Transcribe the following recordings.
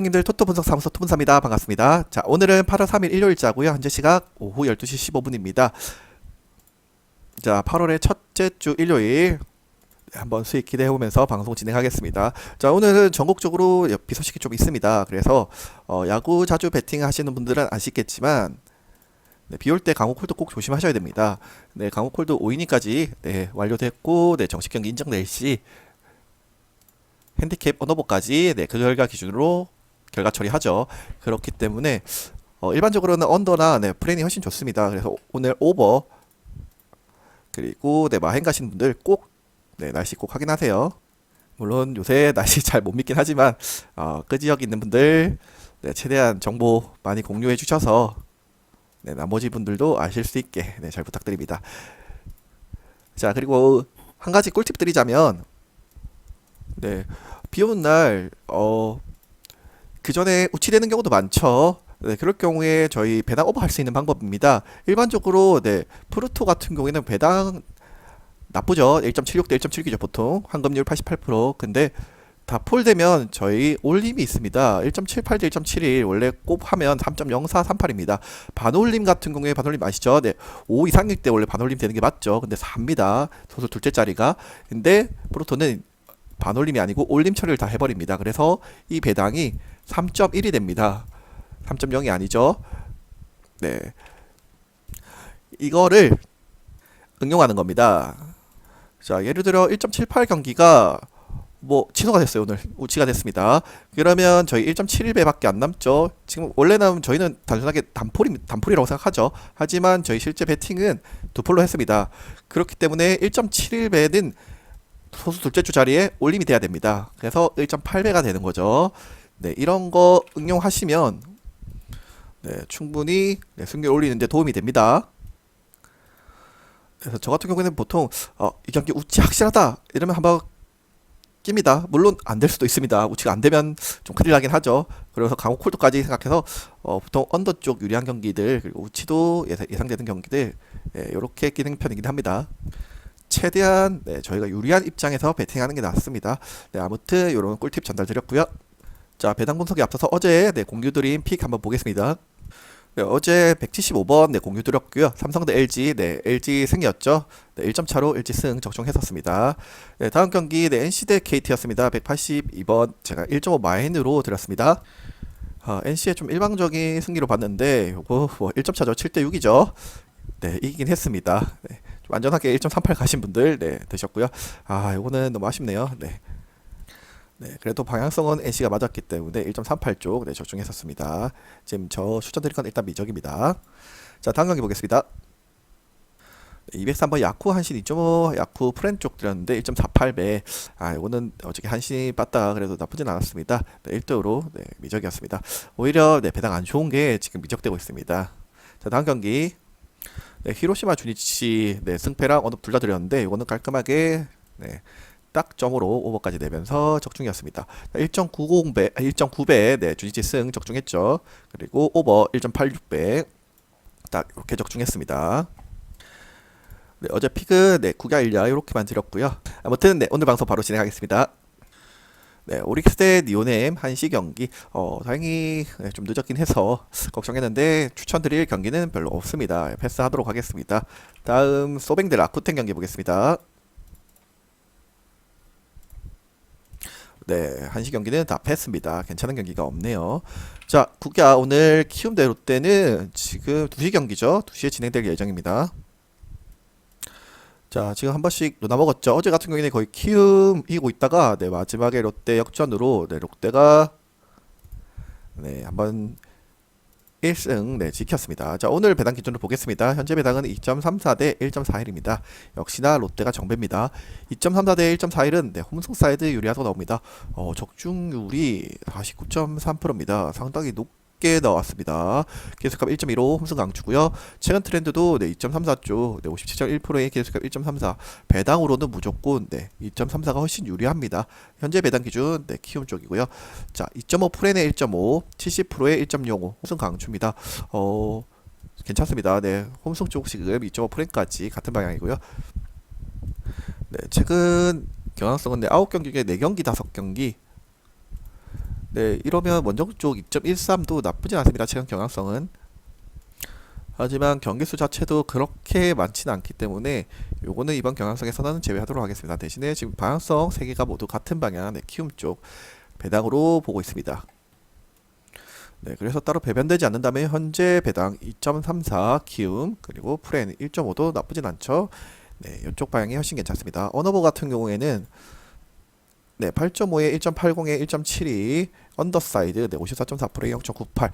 님들 토토 분석 사무소 토분사입니다. 반갑습니다. 자, 오늘은 8월 3일 일요일자고요. 현재 시각 오후 12시 15분입니다. 자, 8월의 첫째 주 일요일 네, 한번 수익 기대해 보면서 방송 진행하겠습니다. 자, 오늘은 전국적으로 비 소식이 좀 있습니다. 그래서 어, 야구 자주 베팅 하시는 분들은 아시겠지만 네, 비올 때 강호콜도 꼭 조심하셔야 됩니다. 네, 강호콜도 5이닝까지 네, 완료됐고 네, 정식 경기 인정될 시 핸디캡 언어버까지 네, 그 결과 기준으로 결과 처리하죠. 그렇기 때문에 어, 일반적으로는 언더나 네, 프레이 훨씬 좋습니다. 그래서 오늘 오버 그리고 네, 마행 가시는 분들 꼭 네, 날씨 꼭 확인하세요. 물론 요새 날씨 잘 못 믿긴 하지만 어, 그 지역 있는 분들 네, 최대한 정보 많이 공유해 주셔서 네, 나머지 분들도 아실 수 있게 네, 잘 부탁드립니다. 자 그리고 한 가지 꿀팁 드리자면 네, 비 오는 날 어, 그 전에 우치되는 경우도 많죠. 네, 그럴 경우에 저희 배당 오버 할 수 있는 방법입니다. 일반적으로 네, 프루토 같은 경우에는 배당 나쁘죠. 1.76 대 1.7기죠, 보통. 환급률 88%. 근데 다 폴되면 저희 올림이 있습니다. 1.78 대 1.71 원래 곱하면 3.0438입니다. 반올림 같은 경우에 반올림 아시죠? 네. 5 이상일 때 원래 반올림 되는 게 맞죠. 근데 4입니다. 소수 둘째 자리가. 근데 프로토는 반올림이 아니고 올림 처리를 다 해버립니다. 그래서 이 배당이 3.1이 됩니다. 3.0이 아니죠. 네. 이거를 응용하는 겁니다. 자, 예를 들어 1.78 경기가 뭐 취소가 됐어요 오늘 우치가 됐습니다. 그러면 저희 1.71배밖에 안 남죠. 지금 원래는 저희는 단순하게 단폴이 단폴이라고 생각하죠. 하지만 저희 실제 배팅은 두 폴로 했습니다. 그렇기 때문에 1.71배는 소수 둘째 주 자리에 올림이 돼야 됩니다. 그래서 1.8배가 되는 거죠. 네, 이런 거 응용하시면 네, 충분히 네, 승률 올리는데 도움이 됩니다. 그래서 저 같은 경우에는 보통 어, 이 경기 우치 확실하다 이러면 한번 낍니다. 물론 안 될 수도 있습니다. 우치가 안 되면 좀 큰일 나긴 하죠. 그래서 강호 콜드까지 생각해서 어, 보통 언더 쪽 유리한 경기들 그리고 우치도 예상, 예상되는 경기들 예, 이렇게 끼는 편이긴 합니다. 최대한 네, 저희가 유리한 입장에서 베팅하는 게 낫습니다. 네, 아무튼 이런 꿀팁 전달드렸고요. 자 배당 분석에 앞서서 어제 네, 공유 드린 픽 한번 보겠습니다. 네, 어제 175번 네, 공유 드렸고요. 삼성 대 LG, 네, LG 승이었죠. 네, 1점 차로 LG 승 적중했었습니다. 네, 다음 경기 네, NC 대 KT였습니다. 182번 제가 1.5 마인으로 드렸습니다. 아, NC의 좀 일방적인 승리로 봤는데 요거 뭐 1점 차죠. 7대 6이죠. 네, 이기긴 했습니다. 네, 좀 안전하게 1.38 가신 분들 네, 되셨고요. 아, 요거는 너무 아쉽네요. 네. 네, 그래도 방향성은 NC가 맞았기 때문에 1.38쪽 네, 적중했었습니다. 지금 저 추천드릴 건 일단 미적입니다. 자, 다음 경기 보겠습니다. 네, 203번 야쿠 한신 2.5 야쿠 프렌 쪽 드렸는데 1.48배. 아, 이거는 어저께 한신이 빠따 그래도 나쁘진 않았습니다. 네, 1등으로 네, 미적이었습니다. 오히려 네, 배당 안 좋은 게 지금 미적되고 있습니다. 자, 다음 경기. 네, 히로시마 주니치 네, 승패랑 언업 둘 다 드렸는데 이거는 깔끔하게 네, 딱 점으로 오버까지 내면서 적중이었습니다. 1.90배, 1.9배 네, 주니치 승 적중했죠. 그리고 오버 1.86배 딱 이렇게 적중했습니다. 네, 어제 픽은 네, 구가 일야 이렇게만 드렸고요. 아무튼 네, 오늘 방송 바로 진행하겠습니다. 네, 오릭스 대 니오넴 한시 경기. 어, 다행히 네, 좀 늦었긴 해서 걱정했는데 추천드릴 경기는 별로 없습니다. 패스하도록 하겠습니다. 다음 소뱅 대 라쿠텐 경기 보겠습니다. 네, 한시 경기는 다 패스입니다. 괜찮은 경기가 없네요. 자, 국야 오늘 키움 대 롯데는 지금 2시 경기죠. 2시에 진행될 예정입니다. 자, 지금 한 번씩 누나 먹었죠. 어제 같은 경우에는 거의 키움 이기고 있다가 네, 마지막에 롯데 역전으로 네, 롯데가 네, 한번 1승 네, 지켰습니다. 자, 오늘 배당 기준으로 보겠습니다. 현재 배당은 2.34 대 1.41입니다. 역시나 롯데가 정배입니다. 2.34 대 1.41은 네, 홈승 사이드 유리하다고 나옵니다. 어, 적중률이 49.3%입니다. 상당히 높 게 나왔습니다. 계속값 1.15 홈승 강추고요. 최근 트렌드도 네, 2.34쪽 네, 57.1%의 계속값 1.34 배당으로는 무조건 네, 2.34가 훨씬 유리합니다. 현재 배당 기준 네, 키움 쪽이고요. 자, 2.5 프렌의 1.5, 70%의 1.05 홈승 강추입니다. 어, 괜찮습니다. 네, 홈승 쪽 지금 2.5 프렌까지 같은 방향이고요. 네, 최근 경향성은 네, 9경기 중에 4경기 5경기 네, 이러면 원정 쪽 2.13도 나쁘지 않습니다. 최근 경향성은. 하지만 경기수 자체도 그렇게 많지는 않기 때문에 요거는 이번 경향성에서는 제외하도록 하겠습니다. 대신에 지금 방향성 세 개가 모두 같은 방향, 네, 키움 쪽 배당으로 보고 있습니다. 네, 그래서 따로 배변되지 않는다면 현재 배당 2.34 키움 그리고 프렌 1.5도 나쁘진 않죠. 네, 이쪽 방향이 훨씬 괜찮습니다. 언어버 같은 경우에는 네, 8.5에 1.80에 1.72 언더사이드 네, 54.4%에 0.98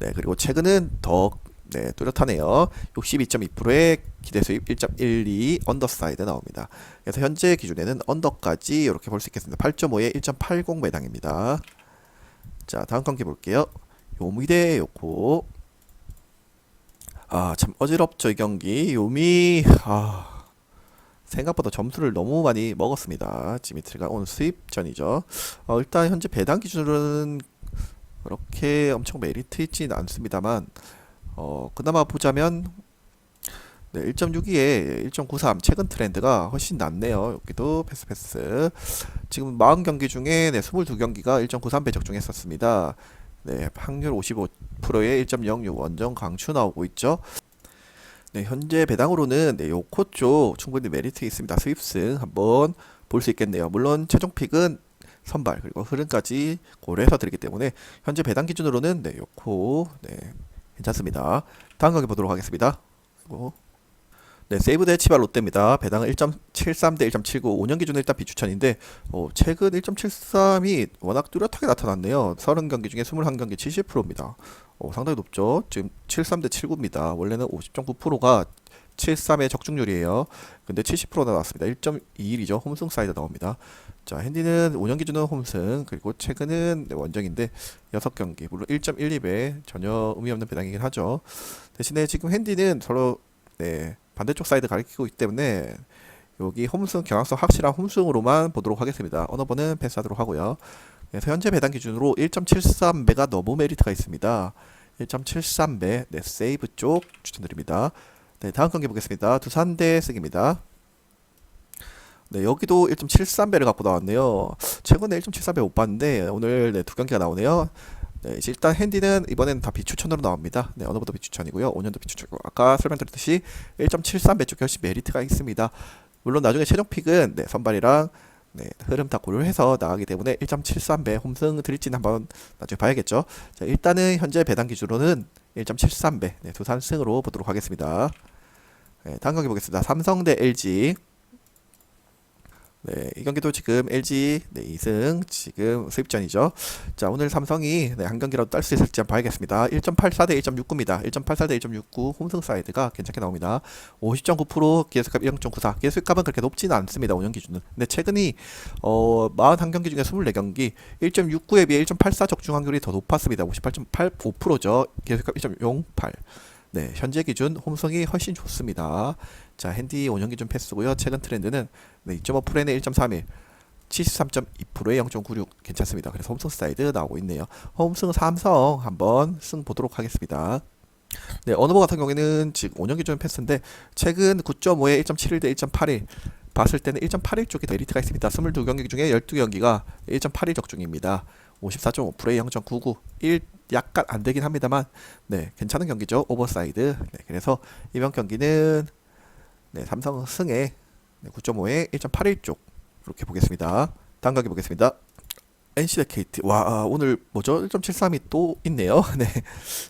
네, 그리고 최근은 더 네, 뚜렷하네요. 62.2%의 기대 수입 1.12 언더사이드 나옵니다. 그래서 현재 기준에는 언더까지 이렇게 볼 수 있겠습니다. 8.5에 1.80 매당입니다. 자, 다음 경기 볼게요. 요미 대 요코. 아, 참 어지럽죠, 이 경기. 요미 아, 생각보다 점수를 너무 많이 먹었습니다. 지미트리가 오늘 수입전이죠. 어, 일단 현재 배당 기준으로는 그렇게 엄청 메리트 있지는 않습니다만 어, 그나마 보자면 네, 1.62에 1.93 최근 트렌드가 훨씬 낫네요. 여기도 패스 패스. 지금 40경기 중에 네, 22경기가 1.93배 적중했었습니다. 네, 확률 55%에 1.06 원정 강추 나오고 있죠. 네, 현재 배당으로는 네, 요코 쪽 충분히 메리트 있습니다. 수입승 한번 볼 수 있겠네요. 물론 최종 픽은 선발 그리고 흐름까지 고려해서 드리기 때문에 현재 배당 기준으로는 네, 요코 네, 괜찮습니다. 다음 경기 보도록 하겠습니다. 그리고 네, 세이브 대 치바 롯데입니다. 배당은 1.73 대 1.79, 5년 기준 일단 비추천인데 어, 최근 1.73이 워낙 뚜렷하게 나타났네요. 30경기 중에 21경기 70%입니다. 어, 상당히 높죠. 지금 73대 79입니다. 원래는 50.9%가 73의 적중률이에요. 근데 70%가 나왔습니다. 1.21이죠. 홈승 사이드 나옵니다. 자, 핸디는 5년 기준은 홈승, 그리고 최근은 네, 원정인데 6경기, 물론 1.12배 전혀 의미 없는 배당이긴 하죠. 대신에 지금 핸디는 서로 네, 반대쪽 사이드 가리키고 있기 때문에 여기 홈승 경향성 확실한 홈승으로만 보도록 하겠습니다. 언어번은 패스하도록 하고요. 그래서 현재 배당 기준으로 1.73배가 너무 메리트가 있습니다. 1.73배 네, 세이브 쪽 추천드립니다. 네, 다음 경기 보겠습니다. 두산 대 승입니다. 네, 여기도 1.73배를 갖고 나왔네요. 최근에 1.73배 못 봤는데 오늘 네, 두 경기가 나오네요. 네, 이제 일단 핸디는 이번에는 다 비추천으로 나옵니다. 네, 어느보다 비추천이고요. 5년도 비추천이고 아까 설명드렸듯이 1.73배 쪽 훨씬 메리트가 있습니다. 물론 나중에 최종 픽은 네, 선발이랑 네, 흐름 다 고려해서 나가기 때문에 1.73배 홈승 드릴지는 한번 나중에 봐야겠죠. 자, 일단은 현재 배당 기준으로는 1.73배 네, 두산 승으로 보도록 하겠습니다. 네, 다음 경기 보겠습니다. 삼성 대 LG. 네, 이 경기도 지금 LG 네, 2승 지금 수입전이죠. 자, 오늘 삼성이 네, 한 경기라도 딸 수 있을지 한번 봐야겠습니다. 1.84 대 1.69입니다. 1.84 대 1.69 홈승 사이드가 괜찮게 나옵니다. 50.9% 기회수값 1.94. 기회수값은 그렇게 높지는 않습니다. 5년 기준은. 근데 최근이 어, 41경기 중에 24경기 1.69에 비해 1.84 적중 확률이 더 높았습니다. 58.85%죠. 기회수값 1.08. 네, 현재 기준 홈성이 훨씬 좋습니다. 자, 핸디 5년 기준 패스고요. 최근 트렌드는 네, 2.5 프렌에 1.31, 73.2%에 0.96 괜찮습니다. 그래서 홈승 사이드 나오고 있네요. 홈승 삼성 한번 승 보도록 하겠습니다. 네, 어느버 같은 경우에는 지금 5년 기준 패스인데 최근 9.5에 1.71 대 1.81 봤을 때는 1.81 쪽이 더 에리트가 있습니다. 22경기 중에 12경기가 1.81 적중입니다. 54.5%에 0.99, 1 약간 안 되긴 합니다만 네 괜찮은 경기죠 오버사이드 네 그래서 이번 경기는 네 삼성 승에 네, 9.5에 1.81쪽 이렇게 보겠습니다 다음 경기 보겠습니다 NC 대 KT 와 아, 오늘 뭐죠 1.73이 또 있네요 네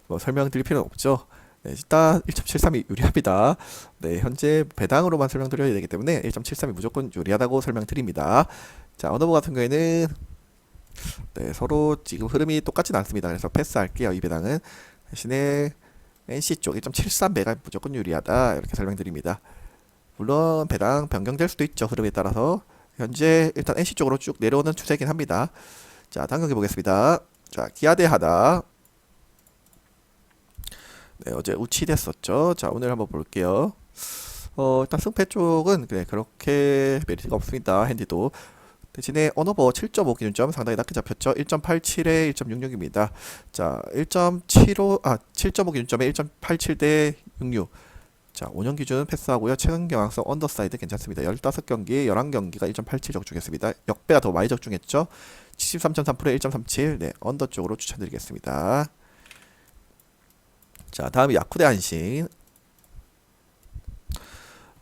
뭐 설명드릴 필요는 없죠 네, 일단 1.73이 유리합니다. 네, 현재 배당으로만 설명드려야 되기 때문에 1.73이 무조건 유리하다고 설명드립니다. 자, 언어버 같은 경우에는 네, 서로 지금 흐름이 똑같진 않습니다. 그래서 패스할게요. 이 배당은 대신에 NC 쪽 1.73배가 무조건 유리하다 이렇게 설명드립니다. 물론 배당 변경될 수도 있죠. 흐름에 따라서 현재 일단 NC 쪽으로 쭉 내려오는 추세긴 합니다. 자, 경기 보겠습니다. 자, 기아 대 하다. 네, 어제 우치됐었죠. 자, 오늘 한번 볼게요. 어, 일단 승패 쪽은 네, 그렇게 메리트가 없습니다. 핸디도 대신에 언어버 7.5 기준점 상당히 낮게 잡혔죠. 1.87에 1.66입니다. 자, 1.75, 아, 7.5 기준점에 1.87 대 66. 자, 5년 기준 패스하고요. 최근 경향성 언더사이드 괜찮습니다. 15경기, 11경기가 1.87 적중했습니다. 역배가 더 많이 적중했죠. 73.3%에 1.37 네, 언더 쪽으로 추천드리겠습니다. 자, 다음 야쿠대 안신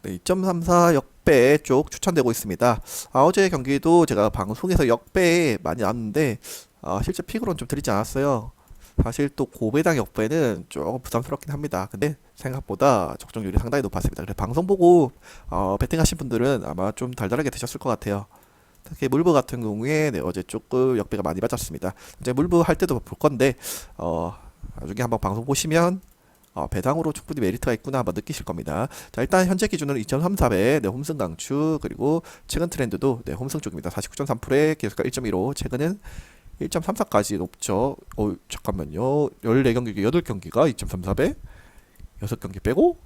네, 2.34 역배 쪽 추천되고 있습니다. 아, 어제 경기도 제가 방송에서 역배 많이 나왔는데 아, 실제 픽으로는 좀 드리지 않았어요. 사실 또 고배당 역배는 조금 부담스럽긴 합니다. 근데 생각보다 적중률이 상당히 높았습니다. 그래서 방송 보고 어, 베팅하신 분들은 아마 좀 달달하게 되셨을 것 같아요. 특히 물브 같은 경우에 네, 어제 조금 역배가 많이 맞았습니다. 이제 물브 할 때도 볼 건데 어, 나중에 한번 방송 보시면 어, 배당으로 충분히 메리트가 있구나 한번 느끼실 겁니다. 자 일단 현재 기준으로 2.34배 네, 홈승 강추 그리고 최근 트렌드도 네, 홈승 쪽입니다. 49.3%에 계속가 1.15 최근은 1.34까지 높죠. 어 잠깐만요. 14경기 8경기가 2.34배 6경기 빼고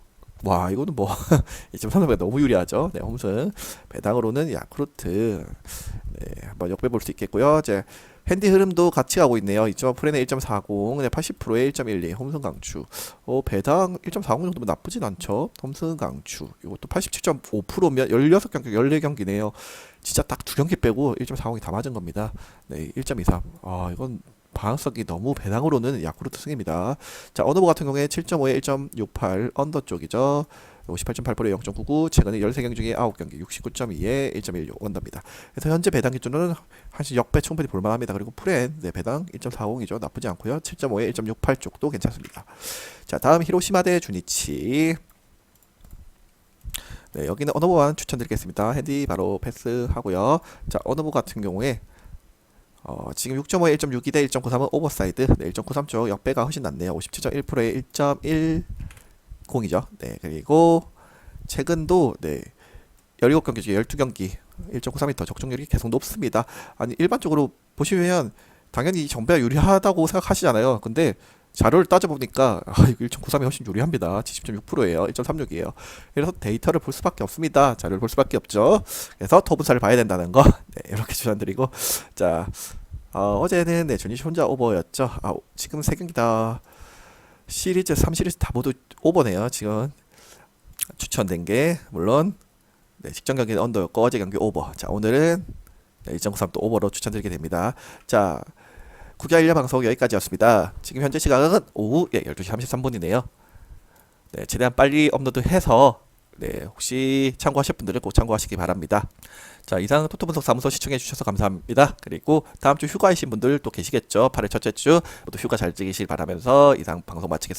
와 이거는 뭐 2.34배가 너무 유리하죠. 네 홈승 배당으로는 야쿠르트 네 한번 역배 볼 수 있겠고요. 이제 핸디 흐름도 같이 가고 있네요. 2.5%는 1.40, 네, 80%에 1.12 홈승 강추. 어, 배당 1.40 정도면 나쁘진 않죠. 홈승 강추. 이것도 87.5%면 16경기, 14경기네요. 진짜 딱 두 경기 빼고 1.40이 다 맞은 겁니다. 네, 1.23. 아, 이건 방어성이 너무 배당으로는 야쿠르트 승입니다. 자, 어너버 같은 경우에 7.5에 1.68 언더 쪽이죠. 58.8%에 0.99, 최근에 13경기 중에 9경기 69.2에 1.16 언더입니다. 그래서 현재 배당 기준은 한시 역배 충분히 볼만합니다. 그리고 프렌 네, 배당 1.40이죠. 나쁘지 않고요. 7.5에 1.68 쪽도 괜찮습니다. 자, 다음 히로시마 대 주니치. 네, 여기는 어너버만 추천드리겠습니다. 핸디 바로 패스하고요. 자, 어너버 같은 경우에 어, 지금 6.5에 1.62 대 1.93은 오버사이드. 네, 1.93 쪽 역배가 훨씬 낫네요. 57.1%에 1.10이죠. 네, 그리고 최근도 네. 17경기 중에 12경기 1.93이 더 적중률이 계속 높습니다. 아니 일반적으로 보시면 당연히 정배가 유리하다고 생각하시잖아요. 근데 자료를 따져보니까 아, 이거 1.93이 훨씬 유리합니다. 70.6%예요. 1.36이에요. 그래서 데이터를 볼 수밖에 없습니다. 자료를 볼 수밖에 없죠. 그래서 토분사를 봐야 된다는 거 네, 이렇게 추천드리고 자 어, 어제는 네, 준이시 혼자 오버였죠. 아, 지금 세 경기 다 시리즈 3시리즈 다 모두 오버네요. 지금 추천된 게 물론 네, 직전 경기는 언더였고 어제 경기 오버. 자 오늘은 네, 1.93또 오버로 추천드리게 됩니다. 자 9개 1년 방송 여기까지였습니다. 지금 현재 시각은 오후 예, 12시 33분이네요. 네, 최대한 빨리 업로드해서 네, 혹시 참고하실 분들은 꼭 참고하시기 바랍니다. 자, 이상 토토 분석 사무소 시청해 주셔서 감사합니다. 그리고 다음 주 휴가이신 분들 또 계시겠죠. 8월 첫째 주 모두 휴가 잘 즐기실 바라면서 이상 방송 마치겠습니다.